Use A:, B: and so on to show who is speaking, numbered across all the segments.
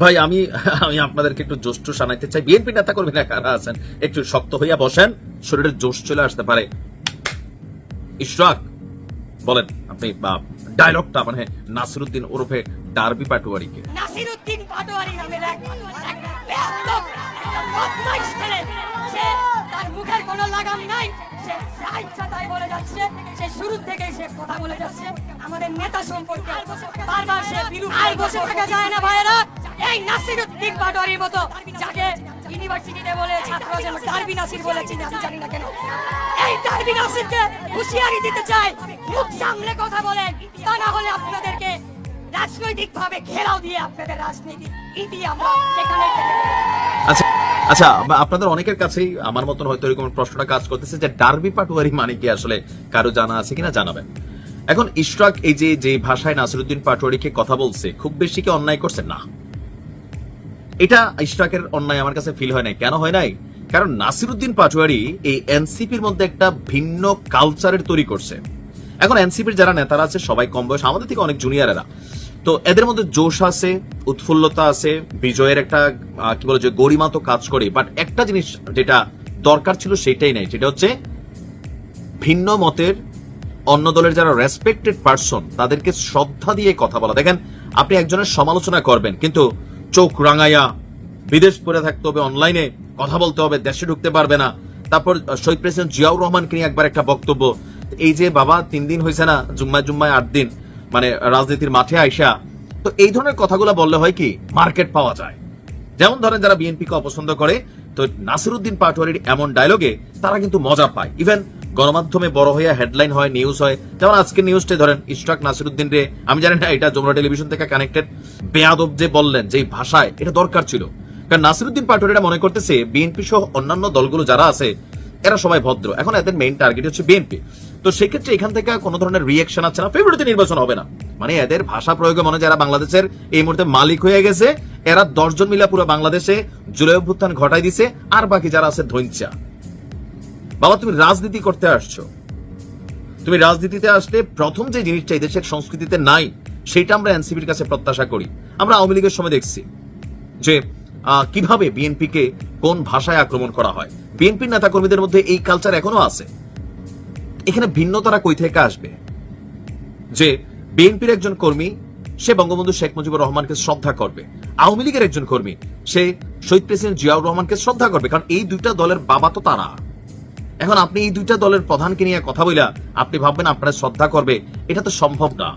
A: ভাই আমি আমি আপনাদেরকে একটু জোশ টোশ আনাইতে চাই। বিএনপি নেতা কর্মীরা কারা আছেন? একটু শক্ত হইয়া বসেন শরীরের জোশ চলে আসতে পারে। ইশরাক বলেন আপনি ডায়লগটা মানে নাসিরুদ্দিন ওরফে ডারবি পাটুয়ারিকে।
B: নাসিরুদ্দিন পাটোয়ারি নামের এক সে তার মুখের কোনো লাগাম নাই সে তাই বলে যাচ্ছে। সে শুরু থেকেই সে কথা বলে যাচ্ছে। আমাদের নেতা সম্পর্কে বারবার সে বিরূপ আর বসে থাকা যায় না ভাইয়েরা। এই নাসিরুদ্দিন পাটোয়ারির মতো যাকে ইউনিভার্সিটিতে বলে ছাত্র যেন ডারবি নাসির বলেছি আমি জানি না কেন। এই ডারবি নাসিরকে হুঁশিয়ারি দিতে চাই, মুখ সামলে কথা বলেন, তা না হলে আপনাদেরকে রাজনৈতিক ভাবে ঘেরাও দিয়ে আপনাদের রাজনীতি, ইতি আমরা সেখানে
A: আচ্ছা আচ্ছা আপনাদের অনেকের কাছেই আমার মতন হয়তো এরকম প্রশ্নটা কাজ করতেছে যে ডারবি পাটুয়ারি মানে কি? আসলে কারও জানা আছে কিনা জানাবেন। এখন ইশরাক এই যে যে ভাষায় নাসিরুদ্দিন পাটোয়ারিকে কথা বলছে, খুব বেশি কি অন্যায় করছে? না। এটা ইশরাকের অন্যায় আমার কাছে ফিল হয় নাই। কেন হয় নাই? কারণ নাসিরুদ্দিন পাটোয়ারি এই এনসিপির মধ্যে একটা ভিন্ন কালচারের তৈরি করছে। এখন এনসিপির যারা নেতারা আছে, সবাই কম বয়স, আমাদের থেকে অনেক জুনিয়রেরা তো এদের মধ্যে জোশ আছে, উৎফুল্লতা আছে, বিজয়ের একটা কি বলে যে গরিমা তো কাজ করে বাট একটা জিনিস যেটা দরকার ছিল সেটাই নাই, সেটা হচ্ছে ভিন্ন মতের অন্য দলের যারা রেসপেক্টেড পার্সন তাদেরকে শ্রদ্ধা দিয়ে কথা বলা। দেখেন, আপনি একজনের সমালোচনা করবেন, কিন্তু চোখ রাঙাইয়া বিদেশ পড়ে থাকতে হবে অনলাইনে কথা বলতে হবে, দেশে ঢুকতে পারবে না। তারপর শহীদ প্রেসিডেন্ট জিয়াউর রহমানকে নিয়ে একবার একটা বক্তব্য। এই যে, বাবা, তিন দিন হয়েছে না, জুম্মায় জুম্মায় আট দিন মানে রাজনীতির মাঠে আইসা। তো এই ধরনের কথাগুলো বললে হয় কি, মার্কেট পাওয়া যায়। যেমন ধরেন যারা বিএনপিকে অপছন্দ করে, তো নাসিরুদ্দিন পাটোয়ারির এমন ডায়লগে তারা কিন্তু মজা পায়। ইভেন গণমাধ্যমে বড় হইয়া হেডলাইন হয় নিউজ হয়। যেমন আজকের নিউজটা ধরেন, ইশরাক নাসিরুদ্দিন রে, আমি জানি না, এটা যমুনা টেলিভিশন থেকে কানেক্টেড বেয়াদব যে বললেন যে ভাষায়, এটা দরকার ছিল। কারণ নাসিরুদ্দিন পাটোয়ারিরা মনে করতেছে বিএনপি সহ অন্যান্য দলগুলো যারা আছে, এরা সবাই ভদ্র। এখন এদের মেইন টার্গেট হচ্ছে বিএনপি তো সেক্ষেত্রে এখান থেকে কোনো ধরনের রিয়েকশন আছে না। ফেব্রুয়ারিতে নির্বাচন হবে না। মানে এদের ভাষা প্রয়োগে মনে যারা বাংলাদেশের এই মুহূর্তে মালিক হয়ে গেছে, এরা দশজন মিলা পুরো বাংলাদেশে জুলাই অভ্যুত্থান ঘটাই দিছে, আর বাকি যারা আছে ধৈঞ্চা বাবা, তুমি রাজনীতি করতে আসছো। তুমি রাজনীতিতে আসলে প্রথম যে জিনিসটা এই দেশের সংস্কৃতিতে নাই, সেটা আমরা এনসিপির কাছে প্রত্যাশা করি। আমরা আওয়ামী লীগের সময় দেখছি যে কীভাবে বিএনপিকে কোন ভাষায় আক্রমণ করা হয়। বিএনপির নেতা কর্মীদের মধ্যে এই কালচার এখনও আছে। এখানে ভিন্নতারা কই থেকে আসবে? যে, বিএনপির একজন কর্মী, সে বঙ্গবন্ধু শেখ মুজিবুর রহমানকে শ্রদ্ধা করবে। আওয়ামী লীগের একজন কর্মী, সে শহীদ প্রেসিডেন্ট জিয়াউর রহমানকে শ্রদ্ধা করবে। কারণ এই দুইটা দলের বাবা তো তারা। এখন আপনি এই দুইটা দলের প্রধানকে নিয়ে কথা বইলা আপনি ভাববেন আপনারা শ্রদ্ধা করবে। এটা তো সম্ভব না।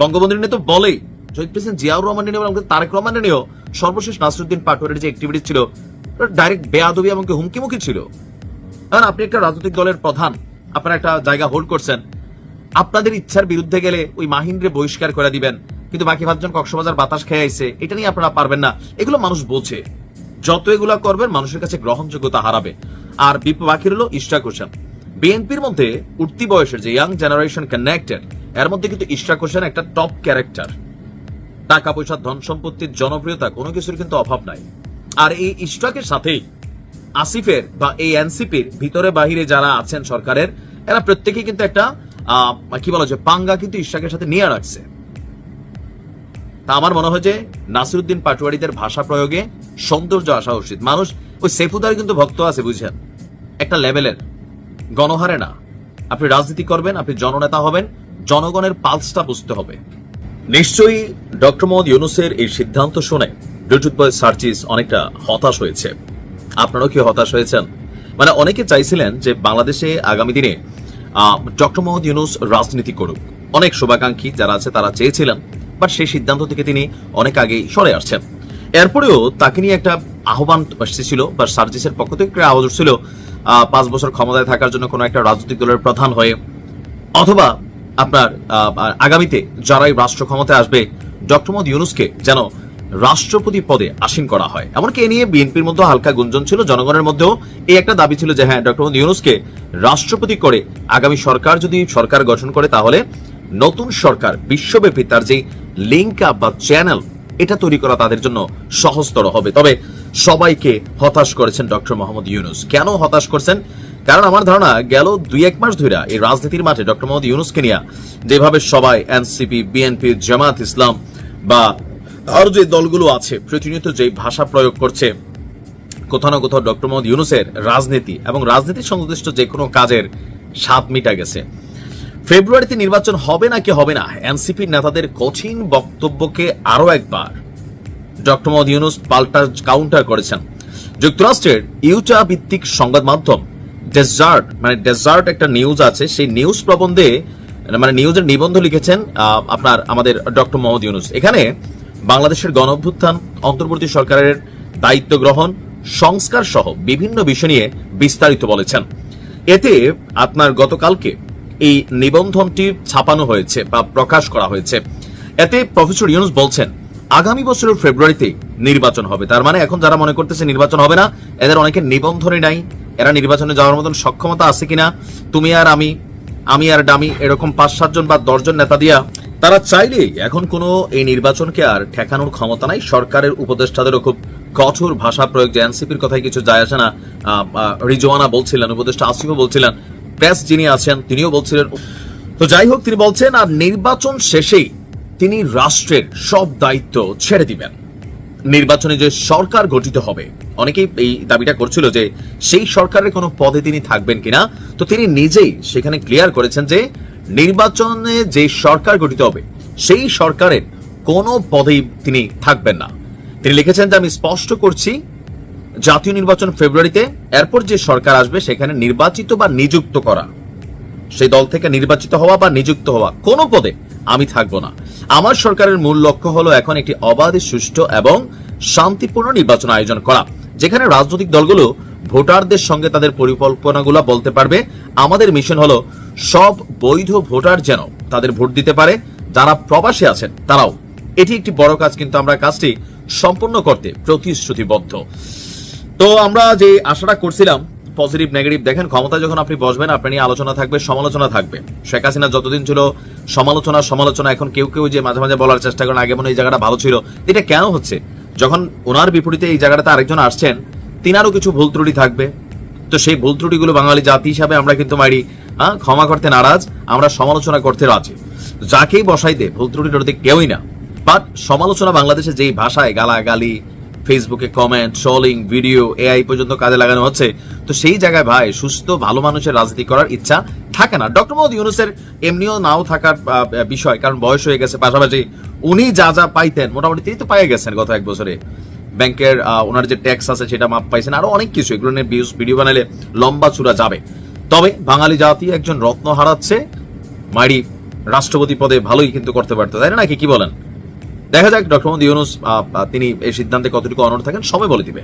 A: বঙ্গবন্ধু নিয়ে তো বলেই। শহীদ প্রেসিডেন্ট জিয়াউর রহমান নিয়ে এবং তারেক রহমান নিয়েও সর্বশেষ নাসরুদ্দিন পাটোয়ারের যে অ্যাক্টিভিটি ছিল ডাইরেক্ট বেয়াদবি এবং হুমকিমুখী ছিল। এখন আপনি একটা রাজনৈতিক দলের প্রধান, আপনারা একটা জায়গা হোল্ড করছেন। আপনাদের ইচ্ছার বিরুদ্ধে গেলে ওই মাহিন্দ্রে বহিষ্কার করে দিবেন, কিন্তু বাকি পাঁচজন কক্সবাজার বাতাস খেয়ে আইছে, এটা নিয়ে আপনারা পারবেন না। এগুলো মানুষ বোঝে। যত এগুলা করবেন, মানুষের কাছে গ্রহণযোগ্যতা হারাবে। আর বাকি হলো ইশরাক হোসেন। বিএনপির মধ্যে উঠতি বয়সের যে ইয়াং জেনারেশন কানেক্টেড এর মধ্যে কিন্তু ইশরাক হোসেন একটা টপ ক্যারেক্টার টাকা পয়সা ধন সম্পত্তির জনপ্রিয়তা, কোনো কিছুর কিন্তু অভাব নাই। আর এই ইশরাকের সাথেই আসিফের বা এই এনসিপির ভিতরে বাহিরে যারা আছেন সরকারের, এরা প্রত্যেকেই কিন্তু একটা কি বলা যায়, পাঙ্গা কিন্তু ইশরাকের সাথে নিয়ে রাখছে। তা আমার মনে হয় যে নাসিরুদ্দিন পাটোয়ারিদের ভাষা প্রয়োগে সৌন্দর্য আসা উচিত। মানুষ ওই সেফুদার কিন্তু ভক্ত আছে, বুঝছেন? একটা লেভেলের। গণহারে না। আপনি রাজনীতি করবেন, আপনি জননেতা হবেন, জনগণের পালসটা বুঝতে হবে। নিশ্চয়ই ডক্টর মোহাম্মদ ইউনুসের এই সিদ্ধান্ত শুনে ব্লুটুথ সার্চিস অনেকটা হতাশ হয়েছে। আপনারাও কি হতাশ হয়েছেন? মানে অনেকে চাইছিলেন যে বাংলাদেশে আগামী দিনে ডক্টর মোহাম্মদ ইউনুস রাজনীতি করুক। অনেক শুভাকাঙ্ক্ষী যারা আছে, তারা চেয়েছিলেন, বাট সেই সিদ্ধান্ত থেকে তিনি অনেক আগেই সরে আসছেন। এরপরেও তাকে নিয়ে একটা আহ্বান এসেছিল বা সার্জিসের পক্ষ থেকে একটা উঠছিল পাঁচ বছর ক্ষমতায় থাকার জন্য কোনো একটা রাজনৈতিক দলের প্রধান হয়ে অথবা আপনার আগামীতে যারাই রাষ্ট্র ক্ষমতায় আসবে, ডক্টর মোহাম্মদ ইউনুসকে যেন রাষ্ট্রপতি পদে আসীন করা হয়। এমনকি এ নিয়ে বিএনপির মধ্যে হালকা গুঞ্জন ছিল, জনগণের মধ্যেও এই একটা দাবি ছিল যে হ্যাঁ ডক্টর মোহাম্মদ ইউনুসকে রাষ্ট্রপতি করে আগামী সরকার যদি সরকার গঠন করে, তাহলে নতুন সরকার, বিশ্বব্যাপী তার যে লিঙ্ক আপ বা চ্যানেল এটা তৈরি করা তাদের জন্য সহজতর হবে। তবে সবাইকে হতাশ করেছেন ডক্টর মোহাম্মদ ইউনুস। কেন হতাশ করছেন? কারণ আমার ধারণা, গেল দুই এক মাস ধরে এই রাজনীতির মাঠে ডক্টর মোহাম্মদ ইউনুসকে নিয়ে যেভাবে সবাই, এনসিপি, বিএনপি জামাত ইসলাম বা আর যে দলগুলো আছে, প্রতিনিয়ত যে ভাষা প্রয়োগ করছে, কোথাও না কোথাও ডক্টর মোহাম্মদ ইউনুসের রাজনীতি এবং রাজনীতি সংশ্লিষ্ট যে কোনো কাজের স্বাদ মিটা গেছে। ফেব্রুয়ারিতে নির্বাচন হবে নাকি হবে না? এনসিপির নেতাদের কঠিন বক্তব্যকে আরও একবার। ডক্টর মোহাম্মদ ইউনুস পাল্টা কাউন্টার করেছেন। যুক্তরাষ্ট্রের ইউটা ভিত্তিক সংবাদ মাধ্যম ডেজার্ট মানে ডেজার্ট একটা নিউজ আছে, সেই নিউজ প্রবন্ধে মানে নিউজের নিবন্ধ লিখেছেন আপনার, আমাদের ডক্টর মোহাম্মদ ইউনুস। এখানে বাংলাদেশের গণ গণঅভ্যুত্থান, অন্তর্বর্তী সরকারের দায়িত্ব গ্রহণ, সংস্কার সহ বিভিন্ন বিষয় নিয়ে বিস্তারিত বলেছেন। এতে আপনার গতকালকে এই নিবন্ধনটি ছাপানো হয়েছে বা প্রকাশ করা হয়েছে। এতে প্রফেসর ইউনুস বলছেন, আগামী বছরের ফেব্রুয়ারিতে নির্বাচন হবে। তার মানে এখন যারা মনে করতেছে নির্বাচন হবে না, এদের অনেকে নিবন্ধনই নাই। এরা নির্বাচনে যাওয়ার মতন সক্ষমতা আছে কিনা, তুমি আর আমি আমি আর ডামি এরকম পাঁচ সাতজন বা দশজন নেতা দিয়া, তারা চাইলেই এখন কোনো এই নির্বাচনকে আর ঠেকানোর ক্ষমতা নাই। সরকারের উপদেষ্টাদেরও খুব কঠোর ভাষা প্রয়োগ, যে এনসিপির কথাই কিছু যায় আসে না। রিজওয়ানা বলছিলেন, উপদেষ্টা আসিফও বলছিলেন প্রেস যিনি আছেন, তিনিও বলছিলেন। তো যাই হোক, তিনি বলছেন, আর নির্বাচন শেষেই তিনি রাষ্ট্রের সব দায়িত্ব ছেড়ে দিবেন। নির্বাচনে যে সরকার গঠিত হবে। অনেকেই এই দাবিটা করছিল যে সেই সরকারের কোনো পদে তিনি থাকবেন কিনা। তো তিনি নিজেই সেখানে ক্লিয়ার করেছেন যে নির্বাচনে যে সরকার গঠিত হবে, সেই সরকারের কোনো পদেই তিনি থাকবেন না। তিনি লিখেছেন যে, আমি স্পষ্ট করছি জাতীয় নির্বাচন ফেব্রুয়ারিতে, এরপর যে সরকার আসবে সেখানে নির্বাচিত বা নিযুক্ত করা। সেই দল থেকে নির্বাচিত হওয়া বা নিযুক্ত হওয়া, কোনো পদে আমি থাকব না। আমার সরকারের মূল লক্ষ্য হলো এখন একটি অবাধ, সুষ্ঠু এবং শান্তিপূর্ণ নির্বাচন আয়োজন করা, যেখানে রাজনৈতিক দলগুলো ভোটারদের সঙ্গে তাদের পরিকল্পনাগুলো বলতে পারবে। আমাদের মিশন হলো সব বৈধ ভোটার যেন তাদের ভোট দিতে পারে। যারা প্রবাসে আছেন, তারাও। এটি একটি বড় কাজ, কিন্তু আমরা কাজটি সম্পূর্ণ করতে প্রতিশ্রুতিবদ্ধ। তো আমরা যে আশাটা করছিলাম পজিটিভ নেগেটিভ দেখেন ক্ষমতা যখন আপনি বসবেন আপনি নিয়ে আলোচনা থাকবে, সমালোচনা থাকবে। শেখ হাসিনা যতদিন ছিল সমালোচনা সমালোচনা, এখন কেউ কেউ যে মাঝে মাঝে বলার চেষ্টা করেন, আগে মনে এই জায়গাটা ভালো ছিল। এটা কেন হচ্ছে? যখন ওনার বিপরীতে এই জায়গাটাতে আরেকজন আসছেন, তিনারও কিছু ভুল ত্রুটি থাকবে। তো সেই ভুল ত্রুটিগুলো বাঙালি জাতি হিসাবে আমরা কিন্তু মারি হ্যাঁ ক্ষমা করতে নারাজ, আমরা সমালোচনা করতে রাজি। যাকেই বসাই দে, ভুল ত্রুটি টরুটি কেউই না। বাট সমালোচনা বাংলাদেশে যেই ভাষায় গালাগালি ফেসবুকে কমেন্ট ট্রলিং ভিডিও এআই পর্যন্ত কাজে লাগানো হচ্ছে। তো সেই জায়গায় ভাই, সুস্থ, ভালো মানুষের রাজনীতি করার ইচ্ছা থাকে না। ডক্টর মোহাম্মদ ইউনুসের এমনিও নাও থাকার বিষয়, কারণ বয়স হয়ে গেছে পাশাপাশি উনি যা যা পাইতেন, মোটামুটি তিনি তো পাইয়ে গেছেন গত এক বছরে। ব্যাংকের ওনার যে ট্যাক্স আছে সেটা মাপ পাইছেন, আরও অনেক কিছু। এগুলো নিয়ে ভিডিও বানালে লম্বা চূড়া যাবে। তবে বাঙালি জাতি একজন রত্ন হারাচ্ছে মাইরি রাষ্ট্রপতি পদে ভালোই কিন্তু করতে পারতো, তাই নাকি কি বলেন? দেখা যাক ডক্টর মোহাম্মদ ইউনুস তিনি এই সিদ্ধান্তে কতটুকু অনড় থাকেন সময় বলে দিবে।